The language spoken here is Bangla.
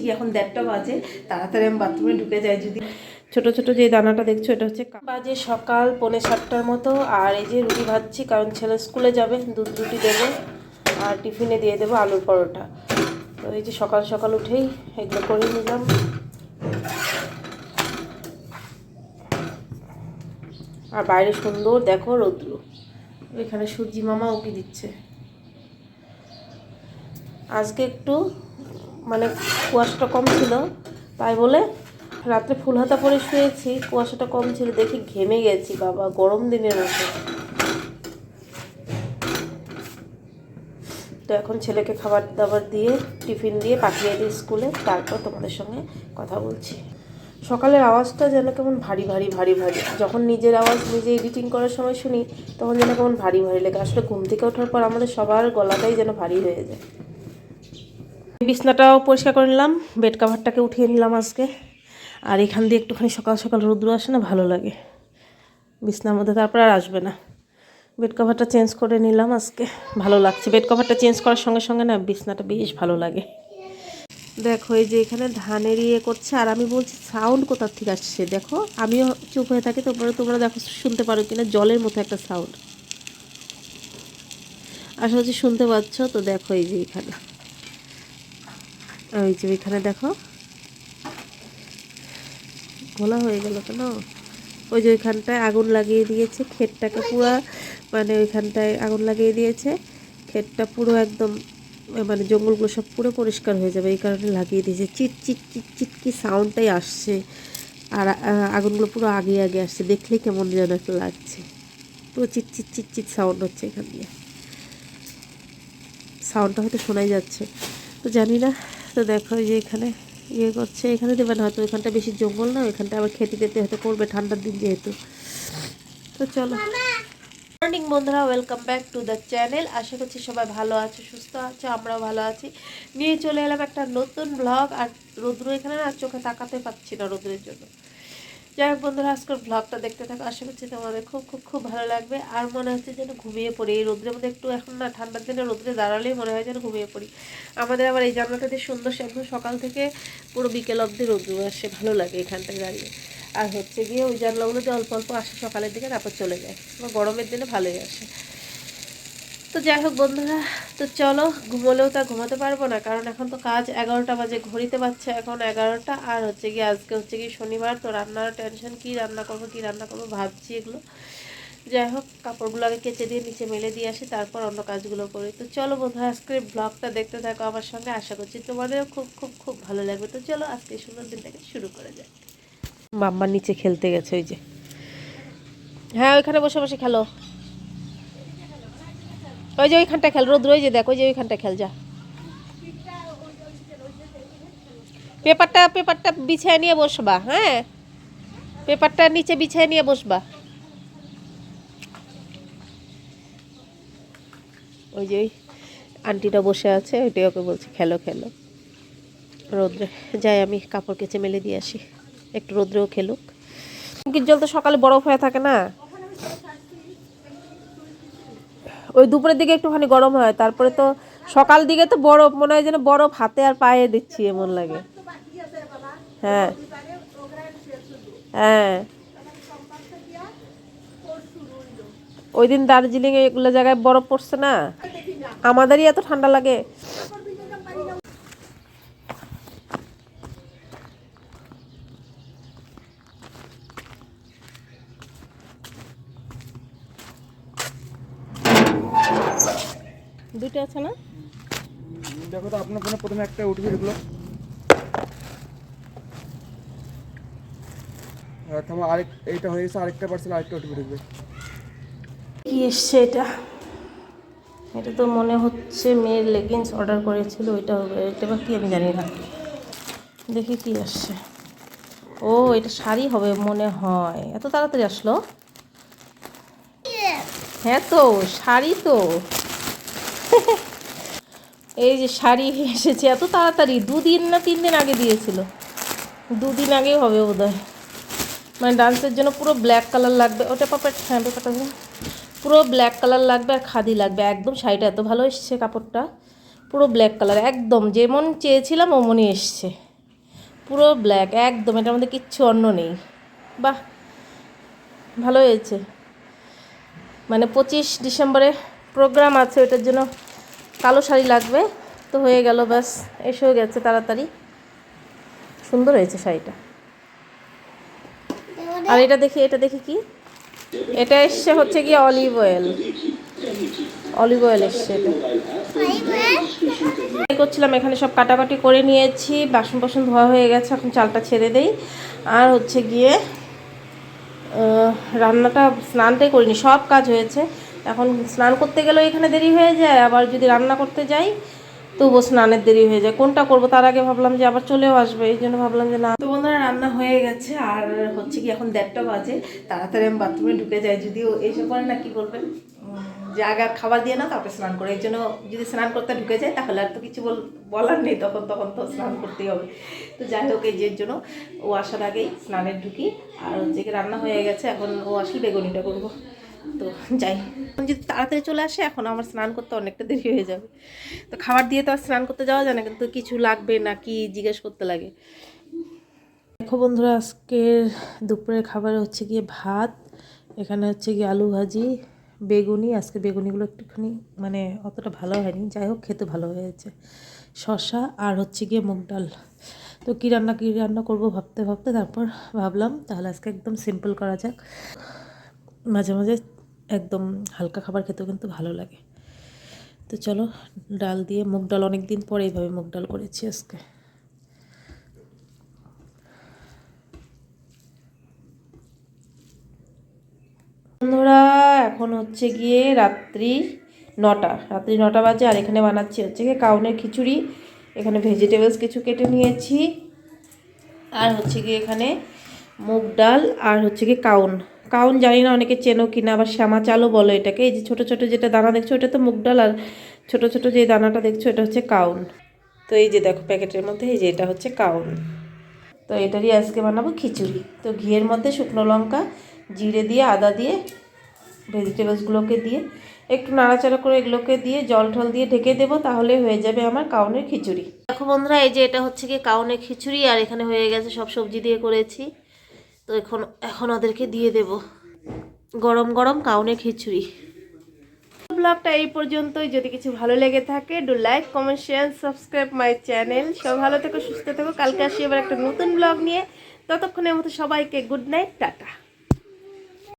কি এখন দেড়টা বাজে? তাড়াতাড়ি আমি বাথরুমে ঢুকে যাই যদি। ছোট ছোট যে দানাটা দেখছ এটা হচ্ছে বাজে সকাল পৌনে সাতটার মতো আর এই যে রুটি ভাজছি কারণ ছেলে স্কুলে যাবে দুধ রুটি দেবো আর টিফিনে দিয়ে দেবো আলুর পরোটা। তো এই যে সকাল সকাল উঠেই এগুলো করে নিলাম। আর বাইরে সুন্দর দেখো রৌদ্র। এখানে সূর্যি মামা উকি দিচ্ছে। আজকে একটু মানে কুয়াশাটা কম ছিল। তাই বলে রাত্রে ফুল হাতা পরে শুয়েছি, কুয়াশাটা কম ছিল, দেখি ঘেমে গেছি, বাবা, গরম দিনের মতো। তো এখন ছেলেকে খাবার দাবার দিয়ে, টিফিন দিয়ে পাঠিয়ে দিই স্কুলে, তারপর তোমাদের সঙ্গে কথা বলছি। সকালের আওয়াজটা যেন কেমন ভারী ভারী ভারী ভারী। যখন নিজের আওয়াজ নিজে এডিটিং করার সময় শুনি, তখন যেন কেমন ভারী ভারী লাগে। আসলে ঘুম থেকে ওঠার পর আমাদের সবার গলাটাই যেন ভারী হয়ে যায়। বিছনাটাও পরিষ্কার করে নিলাম বেড কাভারটাকে উঠিয়ে নিলাম আজকে। আর এখান দিয়ে একটুখানি সকাল সকাল রৌদ্র আসে না, ভালো লাগে। বিছনার মধ্যে তারপর আর আসবে না। বেড কভারটা চেঞ্জ করে নিলাম আজকে, ভালো লাগছে। বেড কভারটা চেঞ্জ করার সঙ্গে সঙ্গে না বিছনাটা বেশ ভালো লাগে। দেখো, এই যে এখানে ধানের ইয়ে করছে, আর আমি বলছি সাউন্ড কোথার থেকে আসছে? দেখো, আমিও চুপ হয়ে থাকি তোমরা তোমরা দেখো, শুনতে পারো কিনা, জলের মতো একটা সাউন্ড আশা হচ্ছে শুনতে পাচ্ছ, তো দেখো এই যে এখানে। ওই যে এখানে দেখো। ঘোলা হয়ে গেল কেন? ওই যে ওইখানটায় আগুন লাগিয়ে দিয়েছে, ক্ষেতটাকে পুরো মানে ওইখানটায় আগুন লাগিয়ে দিয়েছে। ক্ষেতটা পুরো একদম মানে জঙ্গলগুলো সব পুরো পরিষ্কার হয়ে যাবে, এই কারণে লাগিয়ে দিয়েছে। চিট চিট চিট চিট কি সাউন্ডটাই আসছে। আর আগুনগুলো পুরো আগে আগে আসছে। দেখলেই কেমন যেন একটা লাগছে। পুরো চিট চিট চিট চিট সাউন্ড হচ্ছে এখান দিয়ে। সাউন্ডটা হয়তো শোনাই যাচ্ছে। তো জানি না। তো দেখো যে এখানে ইয়ে করছে। এখানে দেবে না হয়তো এখানটা বেশি জঙ্গল না এখানটা আবার খেতে খেতে হয়তো করবে ঠান্ডার দিন যেহেতু। তো চলো। মর্নিং বন্ধুরা welcome back to the channel আশা করছি সবাই ভালো আছে, সুস্থ আছে, আমরাও ভালো আছি। নিয়ে চলে এলাম একটা নতুন ব্লগ আর রৌদ্র এখানে না চোখে তাকাতে পাচ্ছি না রোদ্রের জন্য। যাই হোক বন্ধুরা, আজকের ব্লগটা দেখতে থাকো। আশা করছি তোমাদের খুব খুব খুব ভালো লাগবে। আর মনে হচ্ছে যেন ঘুমিয়ে পড়ি। এই রোদ্রের মধ্যে একটু এখন না, ঠান্ডার দিনে রোদ্রে দাঁড়ালেই মনে হয় যেন ঘুমিয়ে পড়ি। আমাদের আবার এই জানলাটা দিয়ে সুন্দর একদম সকাল থেকে পুরো বিকেল অবধি রোদ্র আসে। ভালো লাগে এখানটায় দাঁড়িয়ে। আর হচ্ছে গিয়ে ওই জানলাগুলোতে অল্প অল্প আসে সকালের দিকে, তারপর চলে যায়। গরমের দিনে ভালোই আসে। তো যাই হোক বন্ধুরা, তো চলো ঘুমোলেও তা ঘুমাতে পারব না, কারণ এখন তো কাজ এগারোটা বাজে, ঘড়িতে পাচ্ছে এখন এগারোটা, আর হচ্ছে গিয়ে আজকে হচ্ছে কি শনিবার, তো রান্নার টেনশন কি রান্না করব, কি রান্না করব ভাবছি এগুলো। যাই হোক, কাপড়গুলো আগে কেচে দিয়ে, নিচে মেলে দিয়ে আসি, তারপর অন্য কাজগুলো করি। তো চলো বন্ধুরা, আজকে ব্লগটা দেখতে থাকো আমার সঙ্গে, আশা করছি তোমাদেরও খুব খুব খুব ভালো লাগবে। তো চলো আজকে সুন্দর দিনটাকে শুরু করে যাক। মাম্মার নিচে খেলতে গেছে, ওই যে। হ্যাঁ ওইখানে বসে বসে খেলো। ওই যে ওইখানটা খেল, রোদ্র, ওই যে দেখ, ওই যে ওইখানটা খেল, যা। পেপারটা পেপারটা বিছিয়ে নিয়ে বসবা হ্যাঁ? পেপারটা নিচে বিছিয়ে নিয়ে বসবা। ওই যে আন্টিটা বসে আছে, ওইটাই ওকে বলছে, খেলো খেলো। রোদ্রে, যাই, আমি কাপড় কেচে মেলে দিয়ে আসি। একটু রোদ্রেও খেলুক। জল তো সকালে বরফ হয়ে থাকে না। ওই দুপুরের দিকে একটুখানি গরম হয়, তারপরে তো সকাল দিকে তো বরফ, মনে হয় যেন বরফ হাতে আর পায়ে দিচ্ছি এমন লাগে। হ্যাঁ। হ্যাঁ। ওই দিন দার্জিলিং এগুলো জায়গায় বরফ পড়ছে না? আমাদেরই এত ঠান্ডা লাগে। দুইটা আছে না? দেখো তো আপনার ফোনে প্রথমে একটা ওটিপি ঢুকলো তোমার আরেক এইটা হয়ে গেছে আরেকটা পার্সেল আরেকটা ওটিপি ঢুকবে কি এসছে এটা? এটা তো মনে হচ্ছে মেয়ের লেগিংস অর্ডার করেছিল ওইটা হবে। এটা বা কি আমি জানি না। দেখি কি আসছে। ও এটা শাড়ি হবে মনে হয়। এত তাড়াতাড়ি আসলো? হ্যাঁ তো শাড়ি তো। এই যে শাড়ি এসেছে, এত তাড়াতাড়ি। দুদিন না তিন দিন আগে দিয়েছিল। দুদিন আগেই হবে বোধহয়। মানে ডান্সের জন্য পুরো ব্ল্যাক কালার লাগবে। ওটা পাপা হ্যাঁ ব্যাপারটা। পুরো ব্ল্যাক কালার লাগবে আর খাদি লাগবে। একদম শাড়িটা এত ভালো এসছে কাপড়টা। পুরো ব্ল্যাক কালার একদম। যেমন চেয়েছিলাম অমনই এসছে। পুরো ব্ল্যাক একদম। এটার মধ্যে কিচ্ছু অন্য নেই। বাহ! ভালো হয়েছে। মানে পঁচিশ ডিসেম্বরে প্রোগ্রাম আছে ওটার জন্য কালো শাড়ি লাগবে। তো হয়ে গেল, ব্যাস, এসেও গেছে তাড়াতাড়ি। সুন্দর হয়েছে শাড়িটা। আর এটা দেখি এটা দেখি কি? এটা এসছে হচ্ছে কি অলিভ অয়েল অলিভ অয়েল এসছে এটা। করছিলাম, এখানে সব কাটাকাটি করে নিয়েছি বাসন বাসন ধোয়া হয়ে গেছে, এখন চালটা ছেড়ে দেই। আর হচ্ছে গিয়ে রান্নাটা স্নানটাই করিনি, সব কাজ হয়েছে। এখন স্নান করতে গেলেও এখানে দেরি হয়ে যায়, আবার যদি রান্না করতে যাই, তবুও স্নানের দেরি হয়ে যায়। কোনটা করব? তার আগে ভাবলাম যে আবার চলেও আসবে, এই জন্য ভাবলাম যে না। তো বন্ধুরা, রান্না হয়ে গেছে, আর হচ্ছে কি এখন দেড়টা বাজে। তাড়াতাড়ি আমি বাথরুমে ঢুকে যাই, যদিও এসে পরে না, কি করবেন যে আগে খাবার দিয়ে না, তারপরে স্নান করে। এই জন্য যদি স্নান করতে ঢুকে যায় তাহলে আর তো কিছু বল, বলার নেই, তখন তখন তো স্নান করতেই হবে। তো যাই হোক, এই যে জন্য ও আসার আগেই স্নানের ঢুকি, আর হচ্ছে কি রান্না হয়ে গেছে, এখন ও আসলে বেগুনিটা করব। তো যাই যদি তাড়াতাড়ি চলে আসে, এখন আমার স্নান করতে অনেকটা দেরি হয়ে যাবে। তো খাবার দিয়ে তো আর স্নান করতে যাওয়া যায় না, কিন্তু কিছু লাগবে না কি জিজ্ঞেস করতে লাগে। দেখো বন্ধুরা আজকের দুপুরের খাবার হচ্ছে গিয়ে ভাত, এখানে হচ্ছে গিয়ে আলু ভাজি, বেগুনি। আজকে বেগুনিগুলো একটুখানি মানে অতটা ভালো হয়নি, যাই হোক খেতে ভালো হয়েছে। শশা আর হচ্ছে গিয়ে মুগ ডাল। তো কী রান্না কী রান্না করব ভাবতে ভাবতে তারপর ভাবলাম, তাহলে আজকে একদম সিম্পল করা যাক। মাঝে মাঝে একদম হালকা খাবার খেতেও কিন্তু ভালো লাগে। তো চলো, ডাল দিয়ে মুগ ডাল অনেক দিন পরে এইভাবে মুগ ডাল করেছি আজকে। বন্ধুরা, এখন হচ্ছে গিয়ে রাত্রি নটা। রাত্রি নটা বাজে আর এখানে বানাচ্ছি হচ্ছে গিয়ে কাউনের খিচুড়ি। এখানে ভেজিটেবলস কিছু কেটে নিয়েছি। আর হচ্ছে গিয়ে এখানে মুগ ডাল আর হচ্ছে গিয়ে কাউন। কাউন জানি না, অনেকে চেনো কিনা, আবার শ্যামা চালও বলো এটাকে। এই যে ছোটো ছোটো যেটা দানা দেখছ ওটা তো মুগ ডাল, আর ছোটো ছোটো যে দানাটা দেখছ, এটা হচ্ছে কাউন। তো এই যে দেখো প্যাকেটের মধ্যে, এই যে এটা হচ্ছে কাউন। তো এটারই আজকে বানাবো খিচুড়ি। তো ঘিয়ের মধ্যে শুকনো লঙ্কা, জিরে দিয়ে, আদা দিয়ে ভেজিটেবলসগুলোকে দিয়ে, একটু নাড়াচাড়া করে এগুলোকে দিয়ে জল ঠল দিয়ে ঢেকে দেবো, তাহলে হয়ে যাবে আমার কাউনের খিচুড়ি। দেখো বন্ধুরা, এই যে এটা হচ্ছে কি কাউনের খিচুড়ি, আর এখানে হয়ে গেছে সব সবজি দিয়ে করেছি। তো এখন এখন ওদেরকে দিয়ে দেব। গরম গরম কাউনে খিচুড়ি। ব্লগটা এই পর্যন্তই। যদি কিছু ভালো লেগে থাকে do like comment share subscribe my channel সব ভালো থেকো, সুস্থ থেকো। কালকে আসি এবার একটা নতুন ব্লগ নিয়ে। ততক্ষণের মতো সবাইকে গুড নাইট টাটা।